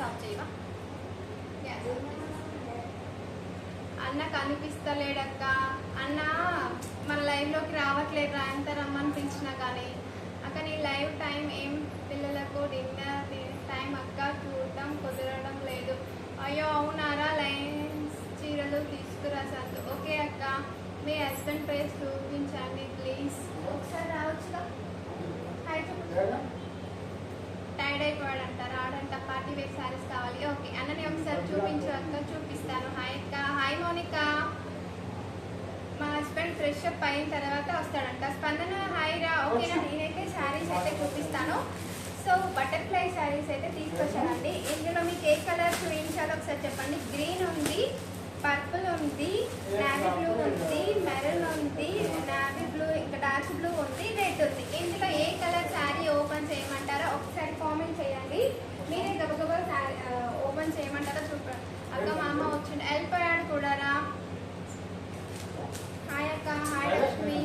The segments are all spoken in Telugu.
గ్యాస్ ఆఫ్ చేయవా గ్యాస్. అన్న కనిపిస్తలేడక్క. అన్న మన లైవ్లోకి రావట్లేదు రా ఎంత రమ్మని పిలిచినా కానీ. అక్క నీ లైవ్ టైం ఏం? పిల్లలకు డిన్నర్ టైం అక్క చూడటం కుదరడం లేదు. అయ్యో అవునారా? లైన్స్ చీరలు తీసుకురా సంతు ఓకే అక్క మీ హస్బెండ్ ఫేస్ చూపించండి ప్లీజ్. ఒకసారి రావచ్చుగా? హాయ్ టైర్డ్ అయిపోయాడు అంట రాడంట పార్టీ వేర్ సారీస్ కావాలి. ఓకే అన్నని ఒకసారి చూపించు అక్క చూపిస్తాను. హాయ్ అక్క. హాయ్ మోనిక. మా హస్బెండ్ ఫ్రెష్ అప్ అయిన తర్వాత వస్తాడంట. స్పందన హాయ్ రా. ఓకేనా నేనైతే శారీస్ అయితే చూపిస్తాను. సో బటర్ఫ్లై శారీస్ అయితే తీసుకొచ్చానండి ఇందులో మీకు ఏ కలర్ చూపించాలో ఒకసారి చెప్పండి. గ్రీన్ ఉంది పర్పుల్ ఉంది నావీ బ్లూ ఉంది మెరూన్ ఉంది నావీ బ్లూ ఇంకా డార్క్ బ్లూ ఉంది రెడ్ ఉంది. ఇందులో ఏ కలర్ శారీ ఓపెన్ చేయమంటారో కామెంట్ చేయండి. మీరే గబగబా శారీ ఓపెన్ చేయమంటారా? చూపండి అక్క మా అమ్మ వచ్చింది వెళ్ళిపోయాడు కూడా రా. హాయ్ అక్క హాయ్ లక్ష్మి.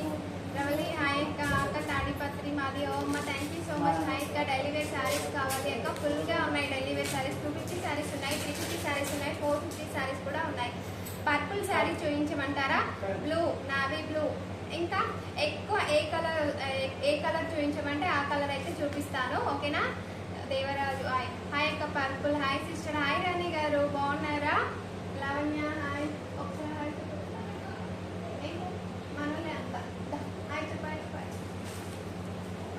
రవలి హాయ్ అక్క. అక్క తాడిపత్రి మాది. ఓ అమ్మ thank you so much hi అక్క డైలీ వేర్ శారీస్ కావాలి. అక్క ఫుల్గా ఉన్నాయి daily wear saris two fifty saris ఉన్నాయి త్రీ ఫిఫ్టీ శారీస్ ఉన్నాయి ఫోర్ ఫిఫ్టీ శారీస్ కూడా ఉన్నాయి. పర్పుల్ శారీ చూపించమంటారా బ్లూ నావీ బ్లూ ఇంకా ఎక్కువ ఏ కలర్ ఏ కలర్ చూపించమంటే ఆ కలర్ అయితే చూపిస్తాను. ఓకేనా దేవరాజు. హాయ్. హాయ్ అక్క purple. Hi sister. Hi Rani గారు. బాగున్నారా? లావణ్య హాయ్. ఒకసారి హాయ్? మనోలే అంత. హాయ్.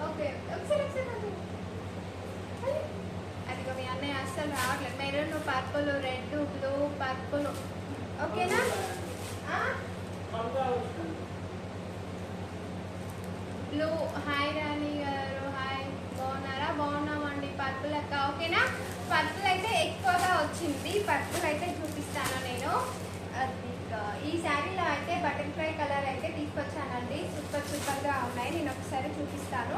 ఓకే ఒకసారి ఒకసారి నాకు. హాయ్. అదిగో మీ అన్నయ్య అస్సలు రావట్లేదు. Maroon purple red blue purple. ఓకేనా? బ్లూ. హాయ్ రాణి గారు హాయ్ బాగున్నారా బాగున్నామండి పర్పుల్ అక్క ఓకేనా? పర్పుల్ అయితే ఎక్కువగా వచ్చింది. పర్పుల్ అయితే చూపిస్తాను నేను. అది ఈ శారీలో అయితే బటర్ఫ్లై కలర్ అయితే తీసుకొచ్చానండి. సూపర్ సూపర్గా ఉన్నాయి. నేను ఒకసారి చూపిస్తాను.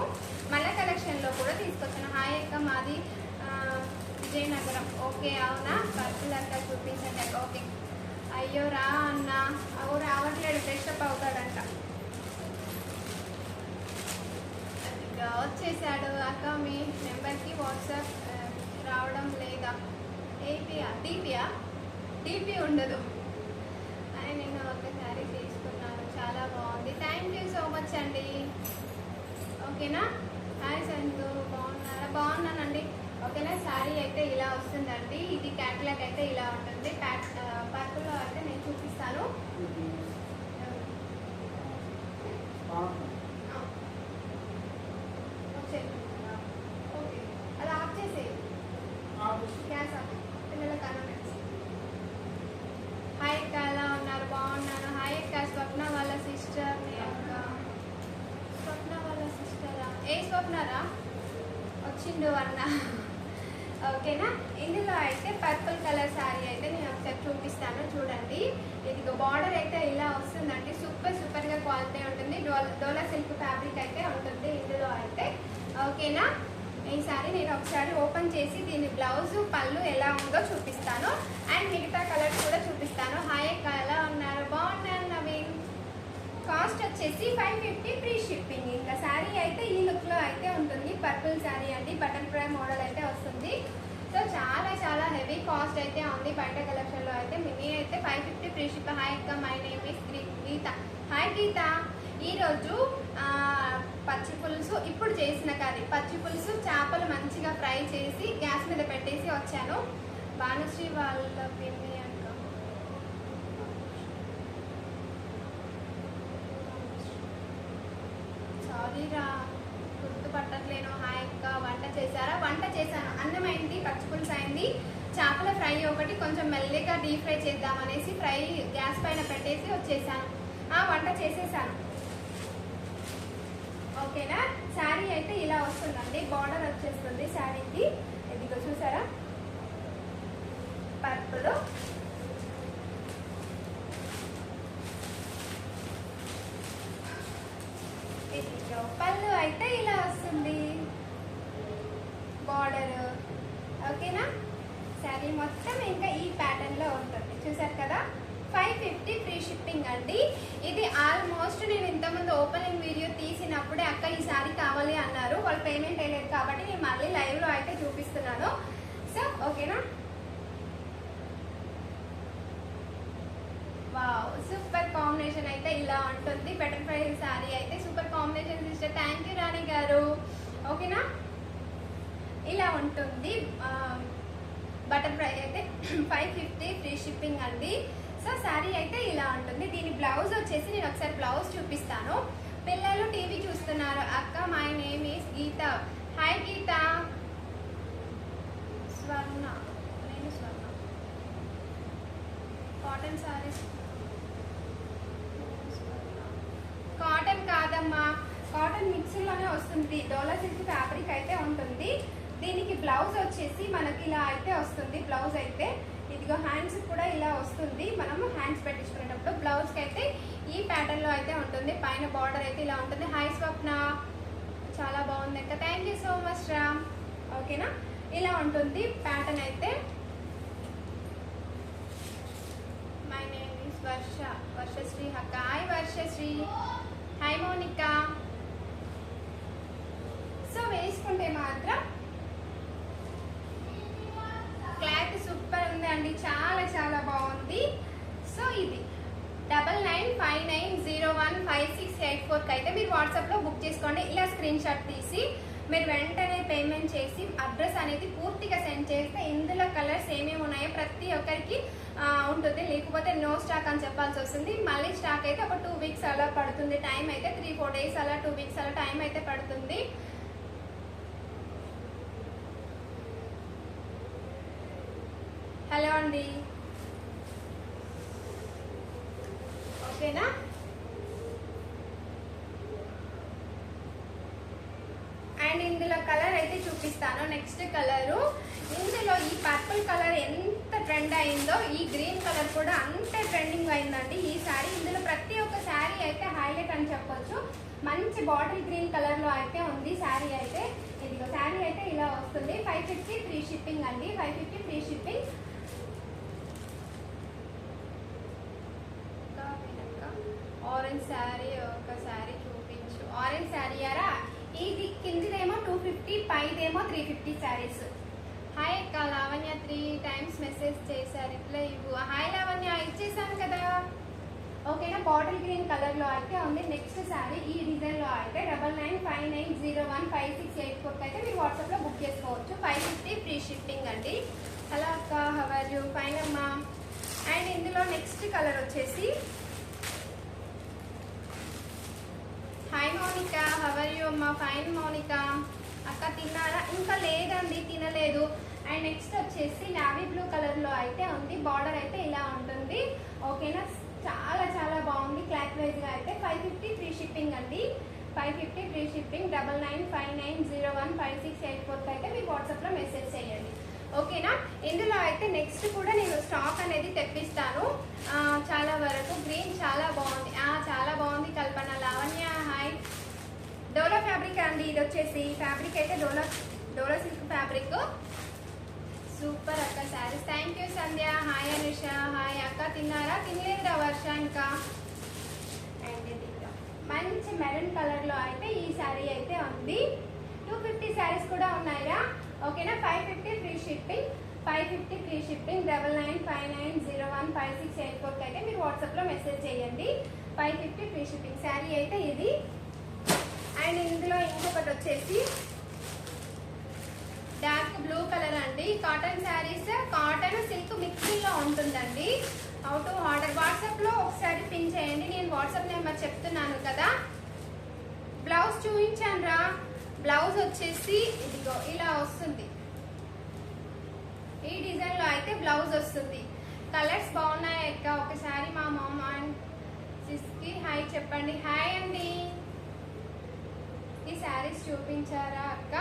మళ్ళా కలెక్షన్లో కూడా తీసుకొచ్చాను. హాయ్ అక్క మాది విజయనగరం. ఓకే అవునా? పర్పుల్ అక్క చూపించండి. ఓకే. అయ్యో రా అన్న. అవు రావట్లేడు. ఫ్రెష్ అప్ అవుతాడంట ఇక వచ్చేసాడు అక్క మీ నెంబర్కి వాట్సాప్ రావడం లేదా? ఏపీయా? డీపీయా? డీపీ ఉండదు. అని నేను ఒకసారి తీసుకున్నాను. చాలా బాగుంది. థ్యాంక్ యూ సో మచ్ అండి. ఓకేనా? హాయ్ సంతు బాగున్నారా? బాగున్నానండి. ఓకేనా? శారీ అయితే ఇలా వస్తుందండి. ఇది క్యాట్లాగ్ అయితే ఇలా ఉంటుంది. ప్యాక్ పర్పుల్లో అయితే నేను చూపిస్తాను వచ్చేది. ఓకే అది ఆఫ్ చేసేయి గ్యాస్ ఆఫ్ పిల్లలకు అన్నం పెట్టు. హాయ్ అక్క ఎలా ఉన్నారు బాగున్నాను హాయ్ అక్క స్వప్న వాళ్ళ సిస్టర్ అక్క స్వప్న వాళ్ళ సిస్టరా ఏ స్వప్నరా వచ్చిండు అన్న ఓకేనా ఇందులో అయితే పర్పుల్ కలర్ శారీ అయితే నేను ఒకసారి చూపిస్తాను చూడండి ఇది బార్డర్ అయితే ఇలా వస్తుందండి సూపర్ సూపర్గా క్వాలిటీ ఉంటుంది డోలా డోలా సిల్క్ ఫ్యాబ్రిక్ అయితే ఉంటుంది ఇందులో అయితే ఓకేనా ఈ సారీ నేను ఒకసారి ఓపెన్ చేసి దీని బ్లౌజ్ పళ్ళు ఎలా ఉందో చూపిస్తాను. అండ్ మిగతా కలర్స్ కూడా చూపిస్తాను. హాయ్ ఎలా ఉన్నారు? బాగున్నారు నవీన్. కాస్ట్ వచ్చేసి ఫైవ్ ఫిఫ్టీ ఫ్రీ షిప్పింగ్ ఇంకా శారీ అయితే ఈ లుక్లో అయితే ఉంటుంది. పర్పుల్ శారీ అండి బటర్ఫ్లై మోడల్ అయితే వస్తుంది. సో చాలా చాలా హెవీ కాస్ట్ అయితే ఉంది. బయట కలెక్షన్లో అయితే మినీ అయితే five fifty free ship hi అక్క my name is Geeta hi Geeta ఈరోజు పచ్చి పులుసు ఇప్పుడు చేసిన కర్రీ. పచ్చి పులుసు చేపలు మంచిగా ఫ్రై చేసి గ్యాస్ మీద పెట్టేసి వచ్చాను. భానుశ్రీ వాళ్ళ పిన్ని అంట. సారీరా గుర్తుపట్టట్లేను. హాయ్ అక్క వంట చేశారా? వంట చేశాను. అన్నం అయింది పచ్చి పులుసు అయింది. చేపల ఫ్రై ఒకటి కొంచెం మెల్లిగా డీప్ ఫ్రై చేద్దామనేసి ఫ్రై గ్యాస్ పైన పెట్టేసి వచ్చేసాను. ఆ వంట చేసేసాను. ఓకేనా? శారీ అయితే ఇలా వస్తుందండి. బార్డర్ వచ్చేస్తుంది శారీకి. ఇదిగో చూసారా? పర్పుల్. ఇదిగో పళ్ళు అయితే ఇలా వస్తుంది. బార్డర్. ఓకేనా? శారీ మొత్తం ఇంకా ఈ ప్యాటర్న్లో ఉంటుంది. చూసారు కదా? ఫైవ్ ఫిఫ్టీ ఫ్రీ షిప్పింగ్ అండి. ఇది ఆల్మోస్ట్ నేను ఇంతకుముందు ఓపెనింగ్ వీడియో తీసి అడిగినప్పుడే అక్క ఈ శారీ కావాలి అన్నారు. వాళ్ళు పేమెంట్ వేయలేదు కాబట్టి నేను మళ్ళీ లైవ్లో అయితే చూపిస్తున్నాను. సో ఓకేనా సూపర్ కాంబినేషన్ అయితే ఇలా ఉంటుంది. బెటర్ ఫ్రై శారీ అయితే super combination sister thank you Rani గారు. ఓకేనా ఇలా ఉంటుంది. బటర్ ఫ్రై అయితే ఫైవ్ ఫిఫ్టీ ఫ్రీ షిప్పింగ్ అండి. సో శారీ అయితే ఇలా ఉంటుంది. దీని బ్లౌజ్ వచ్చేసి నేను ఒకసారి బ్లౌజ్ చూపిస్తాను. పిల్లలు టీవీ చూస్తున్నారు. అక్క my name is Geetha. Hi Geetha. Swarna. నేను స్వర్ణ. కాటన్ సారీస్ కాటన్ కాదమ్మా. కాటన్ మిక్సీలోనే వస్తుంది. డోలా సిల్క్ ఫ్యాబ్రిక్ అయితే ఉంటుంది. దీనికి బ్లౌజ్ వచ్చేసి మనకి ఇలా అయితే వస్తుంది. బ్లౌజ్ అయితే ఇదిగో హ్యాండ్స్ కూడా ఇలా వస్తుంది. మనం హ్యాండ్స్ పెట్టించుకునేటప్పుడు బ్లౌజ్కి అయితే ఈ ప్యాటర్న్లో అయితే ఉంటుంది. పైన బార్డర్ అయితే ఇలా ఉంటుంది. హై స్వప్న చాలా బాగుంది అక్క. Thank you so much Ram ఓకేనా ఇలా ఉంటుంది ప్యాటర్న్ అయితే. My name is Varsha Varshasri అక్క. Hi Varshasri hi Monika so వేసుకుంటే మాత్రం క్లాత్ సూపర్ ఉంది అండి చాలా చాలా బాగుంది. సో ఇది double nine five nine zero one five six eight ఫోర్కి అయితే మీరు వాట్సాప్లో బుక్ చేసుకోండి. ఇలా స్క్రీన్ షాట్ తీసి మీరు వెంటనే పేమెంట్ చేసి అడ్రస్ అనేది పూర్తిగా సెండ్ చేస్తే ఇందులో కలర్స్ ఏమేమి ఉన్నాయో ప్రతి ఒక్కరికి ఉంటుంది. లేకపోతే నో స్టాక్ అని చెప్పాల్సి వస్తుంది. మళ్ళీ స్టాక్ అయితే ఒక టూ వీక్స్ అలా పడుతుంది. టైం అయితే త్రీ ఫోర్ డేస్ అలా టూ వీక్స్ అలా టైం అయితే పడుతుంది. హలో అండి. ఓకేనా? అండ్ ఇందులో కలర్ అయితే చూపిస్తాను. Next colour. ఇందులో ఈ పర్పుల్ కలర్ ఎంత ట్రెండ్ అయిందో ఈ గ్రీన్ కలర్ కూడా అంతే ట్రెండింగ్ అయిందండి. ఈ శారీ ఇందులో ప్రతి ఒక్క శారీ అయితే హైలైట్ అని చెప్పొచ్చు. మంచి బాటిల్ గ్రీన్ కలర్లో అయితే ఉంది శారీ అయితే. ఇదిగో శారీ అయితే ఇలా వస్తుంది. ఫైవ్ ఫిఫ్టీ ఫ్రీ షిప్పింగ్ అండి. Five fifty free shipping orange sari ఒక శారీ చూపించు ఆరెంజ్ శారీ అరా ఇది కిందిదేమో టూ ఫిఫ్టీ పైదేమో త్రీ ఫిఫ్టీ శారీస్ హాయ్ అక్క లావణ్య త్రీ టైమ్స్ రిప్లై ఇవ్వు. హాయ్ లావణ్య ఇచ్చేసాను కదా. ఓకేనా? బాటిల్ గ్రీన్ కలర్లో అయితే ఉంది. నెక్స్ట్ శారీ ఈ డిజైన్లో అయితే double nine five nine zero one five six eight four అయితే మీరు వాట్సాప్లో బుక్ చేసుకోవచ్చు. ఫైవ్ ఫిఫ్టీ ఫ్రీ షిప్పింగ్ అండి. హలో అక్క హవర్ యూ? ఫైన్ అమ్మా. అండ్ ఇందులో నెక్స్ట్ కలర్ వచ్చేసి hi Mounika how are you అమ్మా ఫైన్ మౌనిక అక్క తిన్నారా? ఇంకా లేదండి తినలేదు. అండ్ నెక్స్ట్ వచ్చేసి నావీ బ్లూ కలర్లో అయితే ఉంది. బార్డర్ అయితే ఇలా ఉంటుంది. ఓకేనా చాలా చాలా బాగుంది. క్లాత్ వైజ్గా అయితే ఫైవ్ ఫిఫ్టీ ఫ్రీ షిప్పింగ్ అండి. Five fifty free shipping double nine five nine zero one five six eight four అయితే మీరు వాట్సాప్లో మెసేజ్ చేయండి. ఓకేనా ఇందులో అయితే నెక్స్ట్ కూడా నేను స్టాక్ అనేది తెప్పిస్తాను. చాలా వరకు గ్రీన్ చాలా బాగుంది. చాలా బాగుంది. కల్పన లావణ్య హాయ్ డోలో ఫ్యాబ్రిక్ అండి. ఇది వచ్చేసి ఫ్యాబ్రిక్ అయితే డోలో డోలో సిల్క్ ఫ్యాబ్రిక్ సూపర్ అక్క saris. Thank you Sandhya. Hi Anusha. Hi అక్క. తిన్నారా? తినలేదురా వర్ష ఇంకా అండ్. మంచి మెరూన్ కలర్లో అయితే ఈ శారీ అయితే ఉంది. టూ ఫిఫ్టీ శారీస్ కూడా ఉన్నాయా ఓకేనా? Five fifty free shipping five fifty free shipping double nine five nine zero one five six eight ఫోర్కి అయితే మీరు వాట్సాప్లో మెసేజ్ చేయండి. Five fifty free shipping sari అయితే ఇది. అండ్ ఇందులో ఇంకొకటి వచ్చేసి డార్క్ బ్లూ కలర్ అండి. కాటన్ శారీస్ కాటన్ సిల్క్ మిక్సింగ్లో ఉంటుందండి అవుట్ ఆర్డర్ వాట్సాప్లో ఒకసారి పిన్ చేయండి. నేను వాట్సాప్ నెంబర్ చెప్తున్నాను కదా. బ్లౌజ్ చూపించాను రా. బ్లౌజ్ వచ్చేసి ఇదిగో ఇలా వస్తుంది. ఈ డిజైన్లో అయితే బ్లౌజ్ వస్తుంది. కలర్స్ బాగున్నాయి అక్క? ఒకసారి మా మామ అండ్ సిస్కి హాయ్ చెప్పండి. హాయ్ అండి. ఈ శారీస్ చూపించారా అక్క?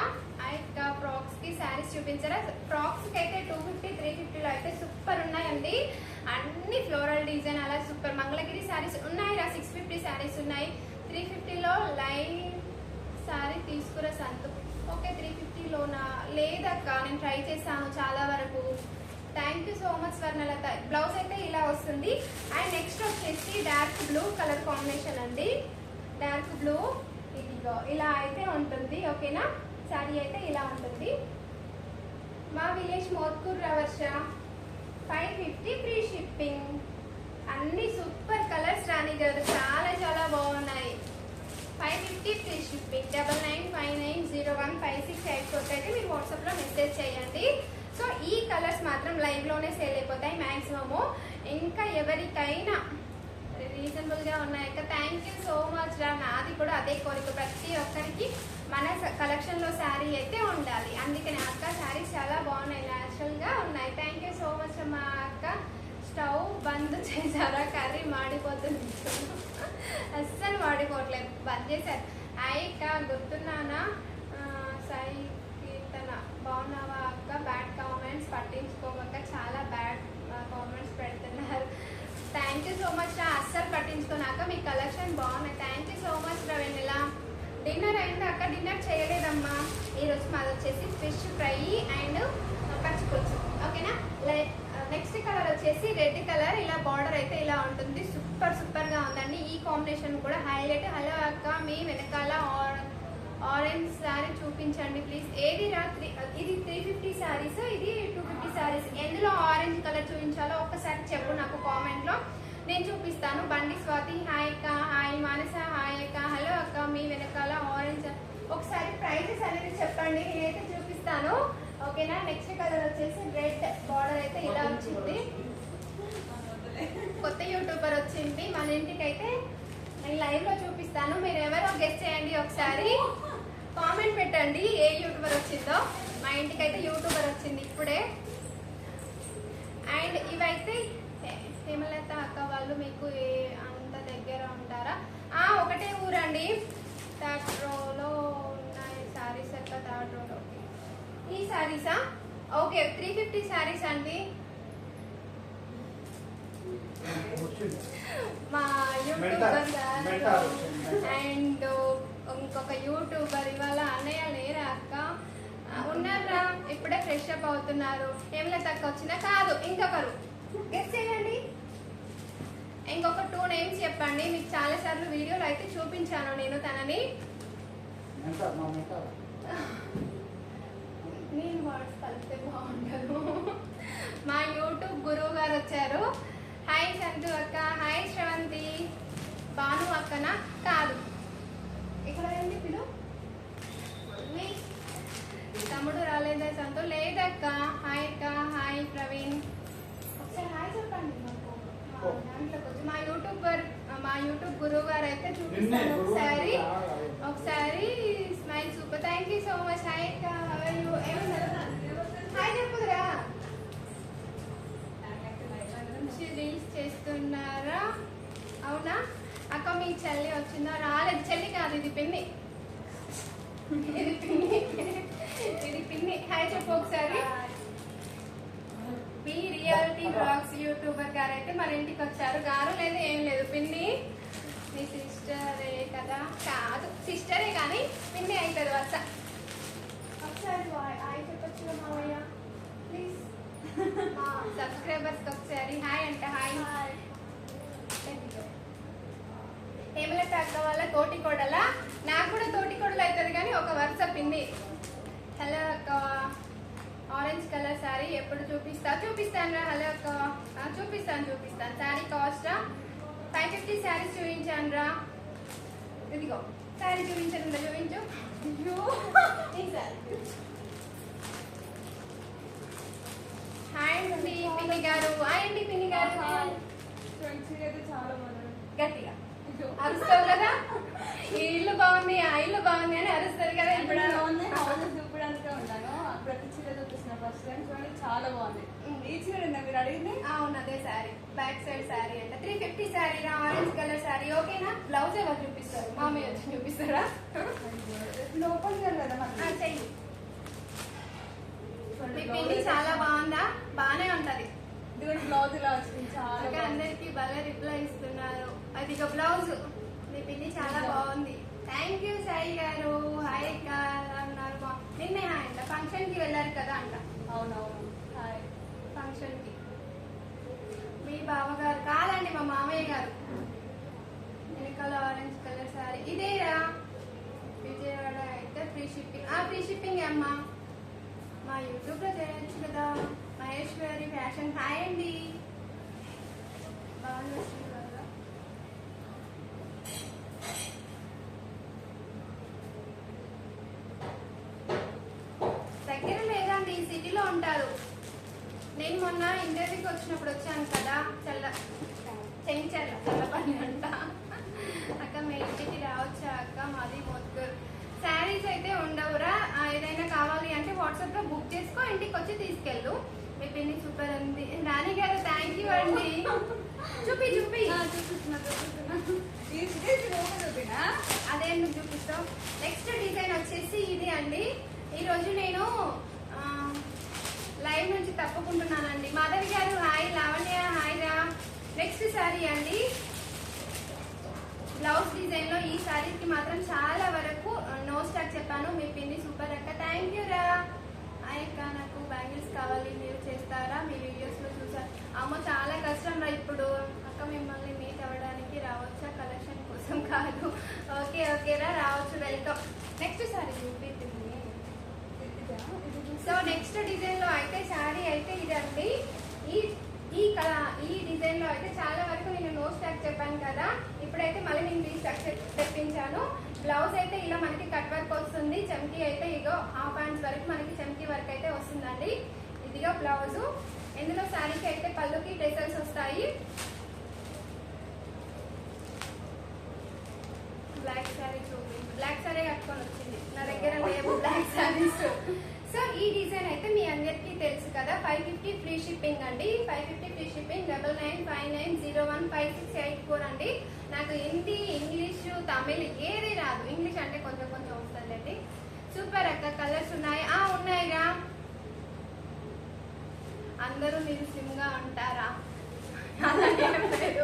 అక్క ఫ్రాక్స్కి శారీస్ చూపించారా? ఫ్రాక్స్కి అయితే టూ ఫిఫ్టీ త్రీ ఫిఫ్టీలో అయితే సూపర్ ఉన్నాయండి. అన్ని ఫ్లోరల్ డిజైన్ అలా సూపర్. మంగళగిరి శారీస్ ఉన్నాయి రా సిక్స్ ఫిఫ్టీ శారీస్ ఉన్నాయి. త్రీ ఫిఫ్టీలో లైన్ శారీ తీసుకురా సంతు. ఓకే త్రీ ఫిఫ్టీలోనా లేదక్క నేను ట్రై చేశాను చాలా వరకు. Thank you so much Swarnalatha. Blouse అయితే ఇలా వస్తుంది. అండ్ నెక్స్ట్ వచ్చేసి డార్క్ బ్లూ కలర్ కాంబినేషన్ అండి. Dark blue. ఇదిగో ఇలా అయితే ఉంటుంది ఓకేనా? శారీ అయితే ఇలా ఉంటుంది. మా విలేజ్ మోత్కూర్ రవర్ష ఫైవ్ ఫిఫ్టీ ఫ్రీ షిప్పింగ్ అన్ని సూపర్ కలర్స్ రాని గారు చాలా చాలా బాగున్నాయి. Five fifty free shipping double nine five nine zero one five six eight four అయితే మీరు వాట్సాప్లో మెసేజ్ చేయండి. సో ఈ కలర్స్ మాత్రం లైవ్లోనే సేల్ అయిపోతాయి మ్యాక్సిమము ఇంకా ఎవరికైనా రీజనబుల్గా ఉన్నాయి. థ్యాంక్ యూ సో మచ్ రా. నాది కూడా అదే కోరిక. ప్రతి ఒక్కరికి మన కలెక్షన్లో శారీ అయితే ఉండాలి. అందుకని అక్క శారీస్ చాలా బాగున్నాయి. న్యాచురల్గా ఉన్నాయి. థ్యాంక్ యూ సో మచ్ మా అక్క. స్టవ్ బంద్ చేశారా? కర్రీ మాడిపోతుంది. అస్సలు మాడిపోవట్లేదు. బంద్ చేశారు. అయ్యక్క గుర్తున్నానా? సై కీర్తన. బాగున్నావా అక్క? బ్యాడ్ కామెంట్స్ పట్టించుకోమక్క చాలా bad thank you so much రా అస్సలు పట్టించుకోనాక మీ కలెక్షన్ బాగున్నాయి థ్యాంక్ యూ సో మచ్ రా వెన్నెల డిన్నర్ అయిందాక డిన్నర్ చేయలేదమ్మా. ఈరోజు మాది వచ్చేసి ఫిష్ ఫ్రై అండ్ పచ్చిపులుసు ఓకేనా? నెక్స్ట్ కలర్ వచ్చేసి రెడ్ కలర్ ఇలా బార్డర్ అయితే ఇలా ఉంటుంది. సూపర్ సూపర్గా ఉందండి. ఈ కాంబినేషన్ కూడా హైలైట్ హలో అక్క. మీ వెనకాల ఆరెంజ్ శారీ చూపించండి ప్లీజ్ ఏది రా? త్రీ ఇది త్రీ ఫిఫ్టీ శారీస్ ఇది టూ ఫిఫ్టీ శారీస్ ఎందులో ఆరెంజ్ కలర్ చూపించాలో ఒక్కసారి చెప్పు నాకు కామెంట్లో నేను చూపిస్తాను. బండి స్వాతి హాయ్ అక్క హాయ్ మానస హాయ్ అక్క హలో అక్క మీ వెనకాల ఆరెంజ్ ఒకసారి ప్రైజెస్ అనేది చెప్పండి నేనైతే చూపిస్తాను. ఓకేనా? నెక్స్ట్ కలర్ వచ్చేసి రెడ్ బార్డర్ అయితే ఇలా వచ్చింది. కొత్త యూట్యూబర్ వచ్చింది. మన ఇంటికి అయితే నేను లైవ్లో చూపిస్తాను. మీరు ఎవరో గెస్ట్ చేయండి ఒకసారి. కామెంట్ పెట్టండి ఏ యూట్యూబర్ వచ్చిందో. మా ఇంటికి అయితే యూట్యూబర్ వచ్చింది ఇప్పుడే. ఊరండి థర్డ్ రోలో ఉన్నాయి శారీస్ అక్క థర్డ్ రోలో ఈ శారీసా ఓకే త్రీ ఫిఫ్టీ శారీస్ అండి. మా యూట్యూబర్. అండ్ ఇంకొక యూట్యూబర్ ఇవాళ అన్నయ్య లేరా అక్క? ఉన్నారా ఇప్పుడే ఫ్రెష్ అప్ అవుతున్నారు. ఏమిలే తక్కువ వచ్చినా? కాదు ఇంకొకరు. గెస్ట్ ఇంకొక టూ నేమ్స్ చెప్పండి. మీకు చాలా సార్లు వీడియోలో అయితే చూపించాను నేను తనని. నేను వర్డ్స్ కలిపితే బాగుండదు. మా యూట్యూబ్ గురువు గారు వచ్చారు. హాయ్ సంతు అక్క. హాయ్ శ్రవంతి భాను అక్కనా కాదు ఇక్కడ ఏంటి పిలు మీ తమ్ముడు రాలేదా సంతు లేదక్క హాయ్ అక్క హాయ్ ప్రవీణ్ ఒకసారి హాయ్ చెప్పండి మాకు మా దాంట్లోకి వచ్చి మా యూట్యూబర్ మా యూట్యూబ్ గురువు గారు అయితే నిన్నే చూపిస్తాను గురువు ఒకసారి గారు. ఒకసారి smile super thank you so much hi అక్క how are you? ఏమన్నారు హాయ్ చెప్పుదురా మంచి రీల్స్ అవునా? అక్క మీ చెల్లి వచ్చిందా? రాలేదు. చెల్లి కాదు ఇది పిన్ని. ఇది పిన్ని. ఇది పిన్ని. హాయ్ చెప్పు ఒకసారి. మీ రియాలిటీ బ్లాగ్స్ యూట్యూబర్ గారు అయితే మన ఇంటికి వచ్చారు. గారు లేదు ఏం లేదు. పిన్ని మీ సిస్టరే కదా? కాదు. సిస్టరే కానీ పిన్ని అవుతుంది వరుస ఒకసారి వా- హాయ్ చెప్పొచ్చు కదా మావయ్య ప్లీజ్ మా సబ్స్క్రైబర్స్కి ఒకసారి హాయ్ అంట హాయ్ హేమలత అక్క వాళ్ళ తోటి కోడల నాకు కూడా తోటి కోడలు అవుతుంది కానీ ఒక వరుస పిన్ని హలో అక్క ఆరెంజ్ కలర్ శారీ ఎప్పుడు చూపిస్తా చూపిస్తాను రా హలో అక్క ఆ, చూపిస్తాను చూపిస్తాను sari cost five fifty saris చూపించాను రా ఇదిగో శారీ చూపించండి? చూపించు హాయ్ అండి పిన్ని గారు. హాయ్ అండి పిన్ని గారు. చాలా బాగుంది గట్టిగా. అరుస్తావు కదా? ఈ ఇల్లు బాగుంది ఆ ఇల్లు బాగుంది అని అరుస్తారు కదా ఇప్పుడు. హౌస్ చూపడానికి ఉన్నాను ప్రతి చీర చూపిస్తున్న ఫస్ట్ టైం చూడండి చాలా బాగుంది. ఈ చీర మీరు అదే శారీ బ్యాక్ సైడ్ శారీ అంట. త్రీ ఫిఫ్టీ శారీ రా ఆరెంజ్ కలర్ శారీ ఓకేనా బ్లౌజ్ ఎవరు చూపిస్తారు? మామయ్య వచ్చి చూపిస్తారా? లోపలికి వెళ్ళదా చెయ్యి. మీ పిండి చాలా బాగుందా? బాగానే ఉంటది. ఇది బ్లౌజ్ ఇలా వచ్చింది. చాలా. అందరికి భలే రిప్లై ఇస్తున్నారు. అది ఇక బ్లౌజ్ మీ పిండి చాలా బాగుంది. థ్యాంక్ యూ సాయి గారు. హాయ్ అక్క. అన్నారు నిన్నే హాయ్ అంట. ఫంక్షన్కి వెళ్ళారు కదా అంట. అవునవును. హాయ్ ఫంక్షన్కి. మీ బావగారు కాదండి మా మామయ్య గారు. వెనకాల ఆరెంజ్ కలర్ సారీ ఇదేరా? విజయవాడ అయితే ఫ్రీ షిప్పింగ్ ఆ ఫ్రీ షిప్పింగ్ అమ్మా? మా యూట్యూబ్లో చేయొచ్చు కదా. మహేశ్వరి ఫ్యాషన్ హాయండి అండి. బాగుంది దగ్గర లేదండి సిటీలో ఉంటారు. నేను మొన్న ఇంటర్వ్యూకి వచ్చినప్పుడు వచ్చాను కదా చల్ల చెంచల్ల చల్లపల్లి అంట. అక్క మీ ఇంటికి రావచ్చా అక్క? మాది మొత్తం శారీస్ అయితే ఉండవురా. ఏదైనా కావాలి అంటే వాట్సాప్లో బుక్ చేసుకో ఇంటికి వచ్చి తీసుకెళ్ళు. మీ పిన్ని సూపర్ ఉంది. నాని గారు థ్యాంక్ యూ అండి. చూపి చూపి. చూపిస్తున్నా అదే ఎందుకు చూపిస్తాం నెక్స్ట్ డిజైన్ వచ్చేసి ఇది అండి. ఈరోజు నేను లైవ్ నుంచి తప్పుకుంటున్నానండి. మాధవి గారు హాయ్. లావణ్య హాయ్ రా. నెక్స్ట్ శారీ అండి. బ్లౌజ్ డిజైన్లో ఈ శారీకి మాత్రం చాలా వరకు నో స్టాక్ చెప్పాను. మీ పిన్ని సూపర్ అక్క. థ్యాంక్ యూ రా. హాయ్ అక్క నాకు బ్యాంగిల్స్ కావాలి. మీరు చేస్తారా? మీ వీడియోస్లో చూసారు అమ్మో చాలా కష్టం రా ఇప్పుడు. అక్క మిమ్మల్ని మీట్ అవ్వడానికి రావచ్చా? కలెక్షన్ కోసం కాదు. ఓకే ఓకే రా. రావచ్చు. వెల్కమ్ నెక్స్ట్ శారీ చూపిస్తుంది ఇదా? ఇది చూసి- సో నెక్స్ట్ డిజైన్లో అయితే శారీ అయితే ఇదండి. ఈ ఈ కల ఈ డిజైన్లో అయితే చాలా వరకు నేను నో స్టాక్ చెప్పాను కదా. ఇప్పుడైతే మళ్ళీ నేను రీ స్టాక్ తెప్పించాను. బ్లౌజ్ అయితే ఇలా మనకి కట్ వర్క్ వస్తుంది. చమ్కీ అయితే ఇగో హాఫ్ హ్యాండ్స్ వరకు మనకి చమ్కీ వర్క్ అయితే వస్తుందండి. ఇదిగో బ్లౌజు. ఇందులో శారీకి అయితే పళ్ళుకి డ్రెస్సెస్ వస్తాయి. బ్లాక్ శారీ చూపి బ్లాక్ శారీ కట్టుకొని వచ్చింది. నా దగ్గర లేవు బ్లాక్ శారీస్. సో ఈ డిజైన్ అయితే మీ అందరికీ తెలుసు కదా. ఫైవ్ ఫిఫ్టీ ఫ్రీ షిప్పింగ్ అండి. Five fifty free shipping double nine five nine zero one five six eight four అండి. నాకు హిందీ ఇంగ్లీష్ తమిళ్ ఏది రాదు. ఇంగ్లీష్ అంటే కొంచెం కొంచెం వస్తుందండి. సూపర్ అక్క కలర్స్ ఉన్నాయి. ఆ ఉన్నాయిగా అందరూ మీరు సిమ్గా ఉంటారా? అలా లేదు.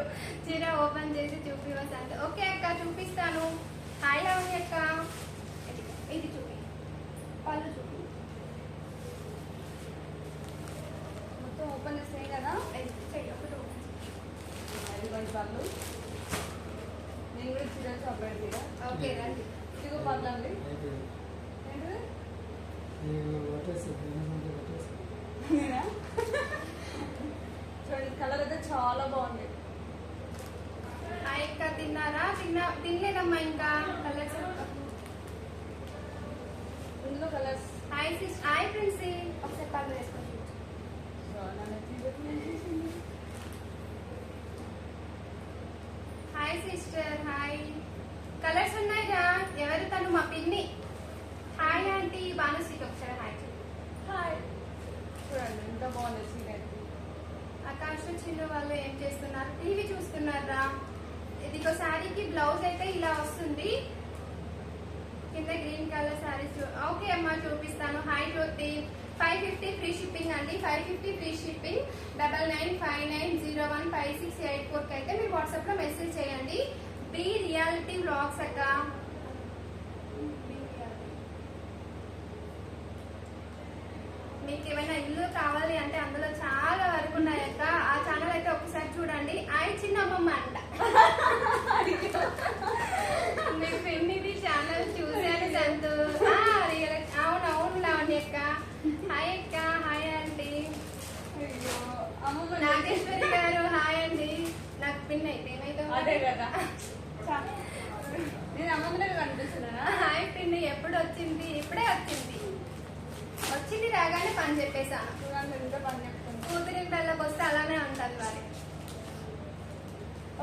చీర ఓపెన్ చేసి చూపివచ్చు అంటే ఓకే అక్క చూపిస్తాను. హాయ్ లవణి అక్క. ఇది- ఇది చూపి. పళ్ళు చూపి మొత్తం ఓపెన్ చేస్తాయి కదా? పళ్ళు నేను కూడా చీర తీరా ఓకే రండి. ఇదిగో పళ్ళు అండి ఏంటిది? నేనా చూడండి కలర్ అయితే చాలా బాగుంది. అక్క తిన్నారా? తిన్నా తినలేదమ్మా ఇంకా కలర్స్. ఇందులో colours. Hi sis hi Princy. ఒకసారి చూపించు. హాయ్ సిస్టర్ హాయ్ కలర్స్ ఉన్నాయిగా ఎవరు తను? మా పిన్ని. హాయ్ ఆంటీ భానుశ్రీకి ఒకసారి హాయ్. హాయ్ చూడండి ఎంత బాగుంది చీర అయితే. ఆకాశ చిన్న వాళ్ళు ఏం చేస్తున్నారు? టీవీ చూస్తున్నారా? ఇదిగో శారీకి బ్లౌజ్ అయితే ఇలా వస్తుంది. కింద గ్రీన్ కలర్ శారీస్ ఓకే అమ్మా చూపిస్తాను. Hi Jyothi. Five fifty free shipping అండి. Five fifty free shipping. Double nine five nine zero one five six eight ఫోర్కి అయితే మీరు వాట్సాప్లో మెసేజ్ చేయండి. బీ రియాలిటీ బ్లాగ్స్ అక్క. మీకు ఏమైనా ఇల్లు కావాలి అంటే అందులో చాలా వరకు ఉన్నాయక్క ఆ ఛానల్ అయితే ఒకసారి చూడండి. ఆయన చిన్న అమ్మమ్మ అంట మీ పిన్నిది ఛానల్ చూశాను సంతు ఆ, రియల్ అవును అవును లావణ్య అక్క హాయ్ అక్క హాయ్ ఆంటీ అయ్యో నాగేశ్వరి గారు హాయ్ అండి. నాకు పిన్ అయితే ఏమైతే అదే కదా. నేను అమ్మమ్మనే కనిపిస్తున్నానా హాయ్ పిన్ని. ఎప్పుడు వచ్చింది? ఇప్పుడే వచ్చింది. వచ్చింది రాగానే పని చెప్పేశాను. ఎంత పని చెప్తుంది. కూతురి పిల్లలకు వస్తే అలానే ఉంటుంది మరి.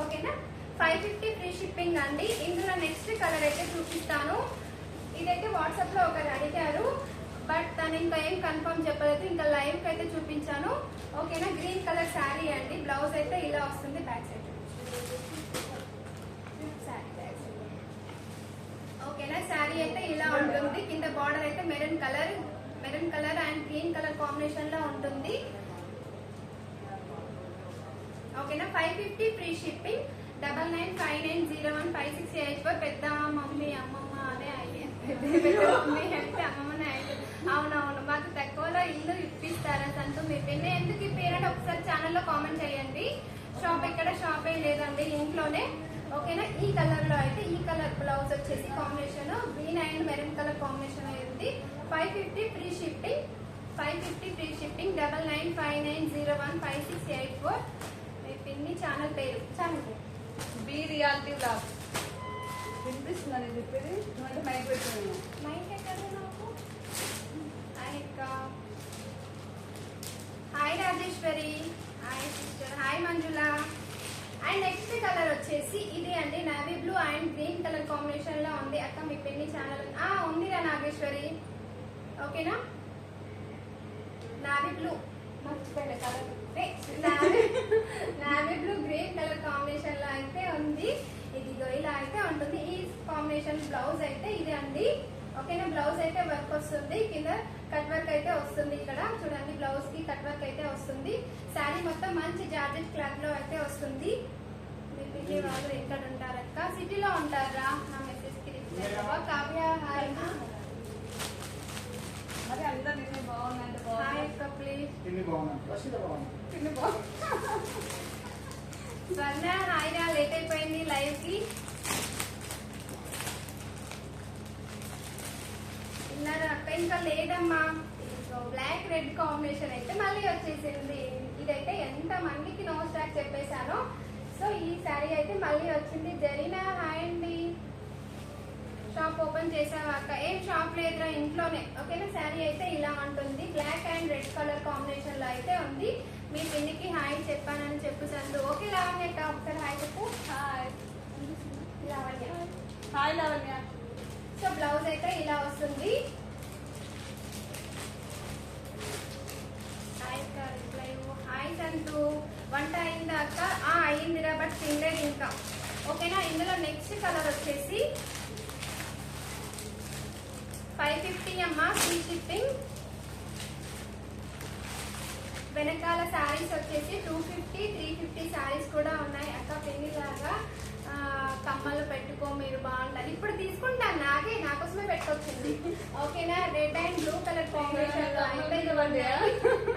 ఓకేనా? ఫైవ్ ఫిఫ్టీ ఫ్రీ షిప్పింగ్ అండి. ఇందులో నెక్స్ట్ కలర్ అయితే చూపిస్తాను. ఇదైతే వాట్సాప్లో ఒకరు అడిగారు. బట్ తను ఇంకా ఏం కన్ఫర్మ్ చెప్పలేదు. ఇంకా లైవ్కి అయితే చూపించాను. ఓకేనా? గ్రీన్ కలర్ శారీ అండి. బ్లౌజ్ అయితే ఇలా వస్తుంది బ్యాక్ సైడ్. ఓకేనా? శారీ అయితే ఇలా ఉంటుంది. కింద బార్డర్ అయితే maroon colour maroon colour and green colour కాంబినేషన్లో ఉంటుంది. ఓకేనా? Five fifty free shipping. Double nine five nine zero one five six eight four. పెద్ద మమ్మీ అమ్మమ్మ అనే ఐడియా. పెద్ద అంటే అవునవును మాకు తక్కువలో ఇల్లు ఇప్పిస్తారా సంతు? మీ పిన్న ఎందుకు ఇప్పారంటే ఒకసారి ఛానల్లో కామెంట్ చేయండి. షాప్ ఎక్కడ? షాప్ ఏ లేదండి ఇంట్లోనే. ఓకేనా? ఈ కలర్లో అయితే ఈ కలర్ బ్లౌజ్ వచ్చేసి combination. Green and maroon colour combination అయింది. Five fifty free shifting five fifty free shifting double nine five nine zero one five six eight four మీ పిన్ని ఛానల్ పేరు. ఛానల్ పేరు. బి రియాలిటీ బ్లాగ్ వినిపిస్తుంది నేను చెప్పేది నువ్వంటే మైక్ పెట్టుకున్నాను నాకు hi sister hi Manjula. And next colour వచ్చేసి ఇది అండి navy blue and green colour కాంబినేషన్లో ఉంది. అక్క మీ పెళ్ళి ఛానల్ ఆ ఉందిరా నాగేశ్వరి. ఓకేనా నావీ బ్లూ మర్చిపోయిన colour navy blue green colour కాంబినేషన్లో అయితే ఉంది. ఇదిగో ఇలా అయితే ఉంటుంది. ఈ కాంబినేషన్ బ్లౌజ్ అయితే ఇది అండి. ఓకేనా బ్లౌజ్ అయితే వర్క్ వస్తుంది. కింద కట్ వర్క్ అయితే వస్తుంది ఇక్కడ. చూడండి బ్లౌజ్కి కట్ వర్క్ అయితే వస్తుంది. శారీ మొత్తం మంచి జార్జెట్ క్లాత్లో అయితే వస్తుంది. పిల్లి వాళ్ళు ఎక్కడ ఉంటారక్క సిటీలో ఉంటారా? నా మెసేజ్కి? కావ్య హాయ్ హాయ్ బాగుంది. అక్క ప్లీజ్ హాయ్ రా లేట్ అయిపోయింది లైవ్కి తిన్నారా అక్క ఇంకా లేదమ్మా. బ్లాక్ రెడ్ కాంబినేషన్ అయితే మళ్ళీ వచ్చేసింది. ఇదైతే ఎంత మందికి నో స్టాక్ చెప్పేశాను. సో ఈ శారీ అయితే మళ్ళీ వచ్చింది. జరీనా హాయ్ అండి. షాప్ ఓపెన్ అక్క? ఏం షాప్ లేదురా ఇంట్లోనే. ఓకేనా? శారీ అయితే ఇలా ఉంటుంది. బ్లాక్ అండ్ రెడ్ కలర్ కాంబినేషన్లో అయితే ఉంది. మీ పిన్నికి హాయ్ చెప్పానని చెప్పు చందు. ఓకే లావణ్య అక్క. ఒకసారి హాయ్ చెప్పు. Hi Lavanya. Hi Lavanya. So blouse అయితే ఇలా వస్తుంది. హాయ్ అక్క వంట అయిందా అక్క ఆ అయిందిరా బట్ తినలేదు ఇంకా. ఓకేనా ఇందులో నెక్స్ట్ కలర్ వచ్చేసి ఫైవ్ ఫిఫ్టీ అమ్మా ఫ్రీ షిప్పింగ్ వెనకాల శారీస్ వచ్చేసి two fifty three fifty saris కూడా ఉన్నాయి. అక్క పెళ్ళి లాగా కమ్మలు పెట్టుకో మీరు బాగుంటారు ఇప్పుడు తీసుకుంటాను నాకే నా కోసమే పెట్టుకొచ్చింది. ఓకేనా? Red and blue colour combination ఇవ్వండి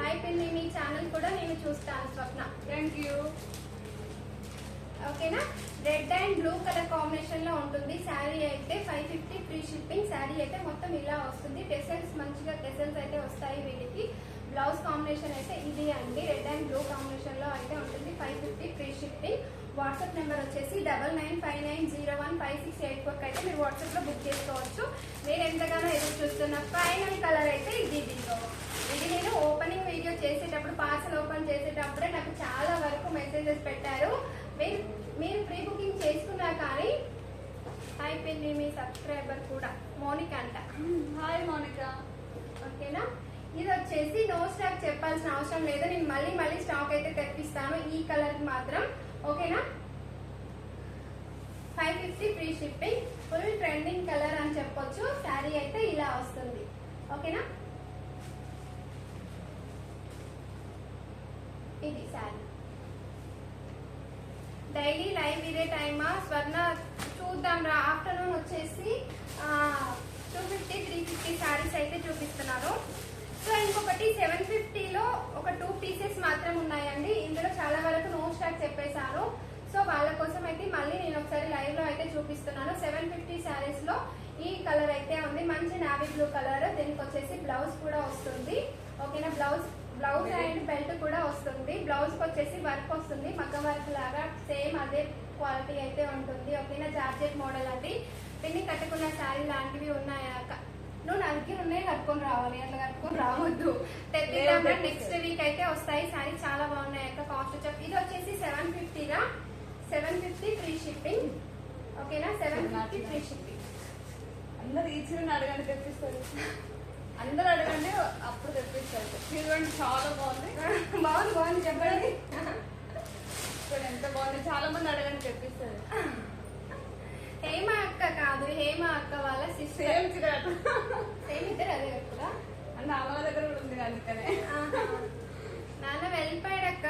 అయిపోయింది మీ ఛానల్ కూడా నేను చూస్తాను స్వప్న. థ్యాంక్ యూ ఓకేనా? రెడ్ అండ్ బ్లూ కలర్ కాంబినేషన్లో ఉంటుంది. శారీ అయితే five fifty free shipping sari అయితే మొత్తం ఇలా వస్తుంది. టెసల్స్ మంచిగా టెసల్స్ అయితే వస్తాయి వీటికి బ్లౌజ్ కాంబినేషన్ అయితే ఇది అండి. రెడ్ అండ్ బ్లూ కాంబినేషన్లో అయితే ఉంటుంది. Five fifty free shipping WhatsApp number వచ్చేసి double nine five nine zero one five six eight four అయితే మీరు వాట్సాప్లో బుక్ చేసుకోవచ్చు. మీరు ఎంతగానో ఎదురు చూస్తున్న ఫైనల్ కలర్ అయితే ఇది ఇదిగో ఇది నేను ఓపెనింగ్ వీడియో చేసేటప్పుడు పార్సల్ ఓపెన్ చేసేటప్పుడే నాకు చాలా వరకు మెసేజెస్ పెట్టారు. మీరు మీరు ప్రీ బుకింగ్ చేసుకున్నా కానీ అయిపోయింది మీ సబ్స్క్రైబర్ కూడా. మోనిక అంట. హాయ్ మోనిక. ఓకేనా ఇది వచ్చేసి నో స్టాక్ చెప్పాల్సిన అవసరం లేదు. నేను మళ్ళీ మళ్ళీ స్టాక్ అయితే తెప్పిస్తాను. ఈ కలర్ మాత్రం ఓకేనా? Five fifty free shipping full trending colour అని చెప్పొచ్చు. శారీ అయితే ఇలా వస్తుంది. ఓకేనా? ఇది శారీ డైలీ లైవ్ ఇదే టైమా స్వర్ణ చూద్దాం రా. ఆఫ్టర్నూన్ వచ్చేసి two fifty three fifty saris అయితే చూపిస్తున్నాను సో ఇంకొకటి సెవెన్ ఫిఫ్టీలో ఒక టూ పీసెస్ మాత్రం ఉన్నాయండి ఇందులో చాలా వరకు నో స్టాక్ చెప్పేశాను సో అయితే మళ్ళీ నేను ఒకసారి లైవ్లో అయితే చూపిస్తున్నాను. సెవెన్ ఫిఫ్టీ శారీస్లో ఈ కలర్ అయితే ఉంది. మంచి నావీ బ్లూ కలర్ దీనికి వచ్చేసి బ్లౌజ్ కూడా వస్తుంది. ఓకేనా బ్లౌజ్ బ్లౌజ్ అండ్ బెల్ట్ కూడా వస్తుంది. బ్లౌజ్ వచ్చేసి వర్క్ వస్తుంది. మగ్గ వర్క్ లాగా సేమ్ అదే క్వాలిటీ అయితే ఉంటుంది. ఓకేనా జార్జెట్ మోడల్ అది. పిన్ని కట్టుకున్న శారీ లాంటివి ఉన్నాయా? నువ్వు నా దగ్గర ఉన్నాయి కట్టుకొని రావాలి. అట్లా కట్టుకొని రావద్దు. తెప్పిద్దాం నెక్స్ట్ వీక్ అయితే వస్తాయి. శారీ చాలా బాగున్నాయి అక్క. కాస్ట్ ఇది వచ్చేసి సెవెన్ ఫిఫ్టీగా సెవెన్ ఫిఫ్టీ ఫ్రీ షిప్పింగ్ ఓకేనా సెవెన్ ఫిఫ్టీ ఫ్రీ షిప్పింగ్ అందరు ఈ చీరని అడగండి తెప్పిస్తారు. అందరు అడగండి అప్పుడు తెప్పిస్తారు. చూడండి చాలా బాగుంది. బాగుంది బాగుంది చెప్పండి. చూడండి ఎంత బాగుంది. చాలా మంది అడగండి తెప్పిస్తారు. హేమ అక్క కాదు హేమ అక్క వాళ్ళ సిస్టర్ సేమ్ ఇద్దరు అదే కదా? అంటే అమ్మ దగ్గర కూడా ఉంది అందుకనే. నాన్న వెళ్ళిపోయాడక్క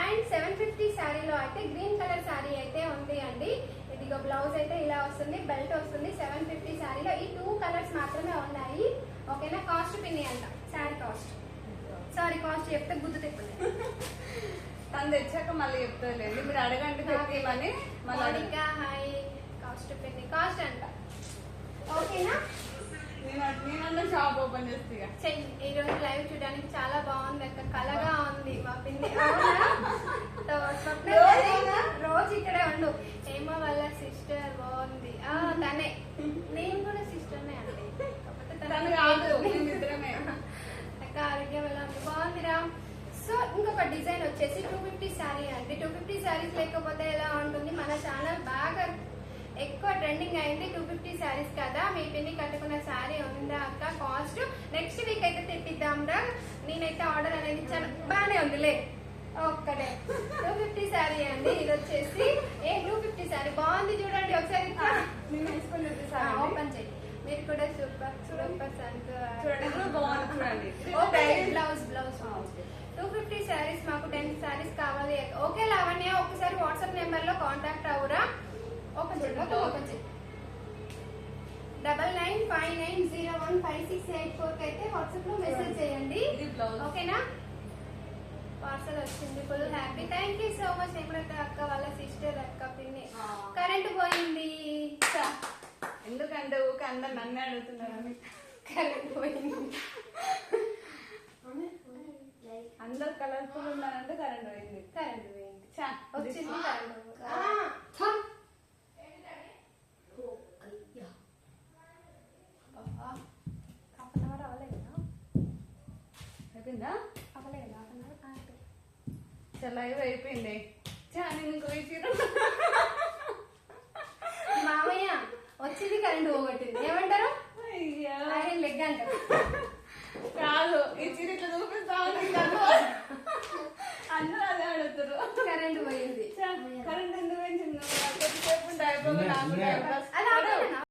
అండ్ సెవెన్ ఫిఫ్టీ శారీలో అయితే గ్రీన్ కలర్ శారీ అయితే ఉంది అండి. ఇదిగో బ్లౌజ్ అయితే ఇలా వస్తుంది బెల్ట్ వస్తుంది. సెవెన్ ఫిఫ్టీ శారీలో ఈ టూ కలర్స్ మాత్రమే ఉన్నాయి. ఓకేనా కాస్ట్ పిన్ని అంట. శారీ కాస్ట్ సారీ కాస్ట్ చెప్తే గుర్తు తిప్పండి తను తెచ్చాక మళ్ళీ చెప్తారులేండి మీరు అడగండి మళ్ళీ హాయ్ కాస్ట్ పిన్ని. కాస్ట్ అంట. ఓకేనా నేనన్నా షాప్ ఓపెన్ చేస్తే ఇక. చెయ్యి ఈ రోజు లైవ్ చూడడానికి చాలా బాగుంది అక్క. కలగా ఉంది మా పిన్ని? రోజు ఇక్కడే ఉండు. ఏమో వాళ్ళ సిస్టర్ బాగుంది. ఆ తనే. నేను కూడా సిస్టర్నే అండి. అక్క ఆరోగ్యం ఎలా ఉంది? బాగుందిరా సో ఇంకొక డిజైన్ వచ్చేసి టూ ఫిఫ్టీ శారీ అండి. టూ ఫిఫ్టీ శారీస్ లేకపోతే ఎలా ఉంటుంది? మన ఛానల్ బాగా ఎక్కువ ట్రెండింగ్ అయింది. టూ ఫిఫ్టీ శారీస్ కదా. మీ పిన్ని కట్టుకున్న శారీ ఉందా అక్క? కాస్ట్ నెక్స్ట్ వీక్ అయితే తెప్పిద్దాంరా నేనైతే ఆర్డర్ అనేది ఇచ్చాను బాగానే ఉందిలే. ఒక్కటే. టూ ఫిఫ్టీ శారీ అండి. ఇది వచ్చేసి ఏ టూ ఫిఫ్టీ శారీ బాగుంది చూడండి ఒకసారి. ఓపెన్ చేయి. మీరు కూడా సూపర్ సూపర్ చూడండి blouse blouse. Two fifty saris మాకు టెన్ శారీస్ కావాలి. ఓకే లావణ్య ఒకసారి వాట్సాప్ నెంబర్లో కాంటాక్ట్ అవురా open open double nine five nine zero one five six eight ఫోర్కి అయితే వాట్సాప్లో మెసేజ్ చేయండి. ఓకేనా పార్సల్ వచ్చింది full happy thank you so much ఎప్పుడైతే అక్క వాళ్ళ సిస్టర్ అక్క పిన్ని. ఆ. కరెంట్ పోయింది. చా. ఎందుకంటే ఊకే అందరు నన్నే అడుగుతున్నారు. కరెంట్ పోయింది. అందరు కలర్ఫుల్ ఉన్నారంటే కరెంట్ పోయింది. కరెంట్ పోయింది. చా. వచ్చింది కరెంట్ ఆ. హాఫ్ అన్ అవర్ అవ్వలేదా అయిపోయిందా అవ్వలేదు హాఫ్ అన్ అవర్ చాలా అయిపోయింది చా నేను ఇంకో మామయ్య వచ్చింది కరెంట్ పోగొట్టింది ఏమంటారు? అయ్యో. ఆయన లెగ్ అంటారు. కాదు ఈ చీర ఇట్లా చూపిస్తా. అందరూ అదే అడుగుతారు. కరెంట్ పోయింది. కరెంట్ ఎందుకు పెంచింది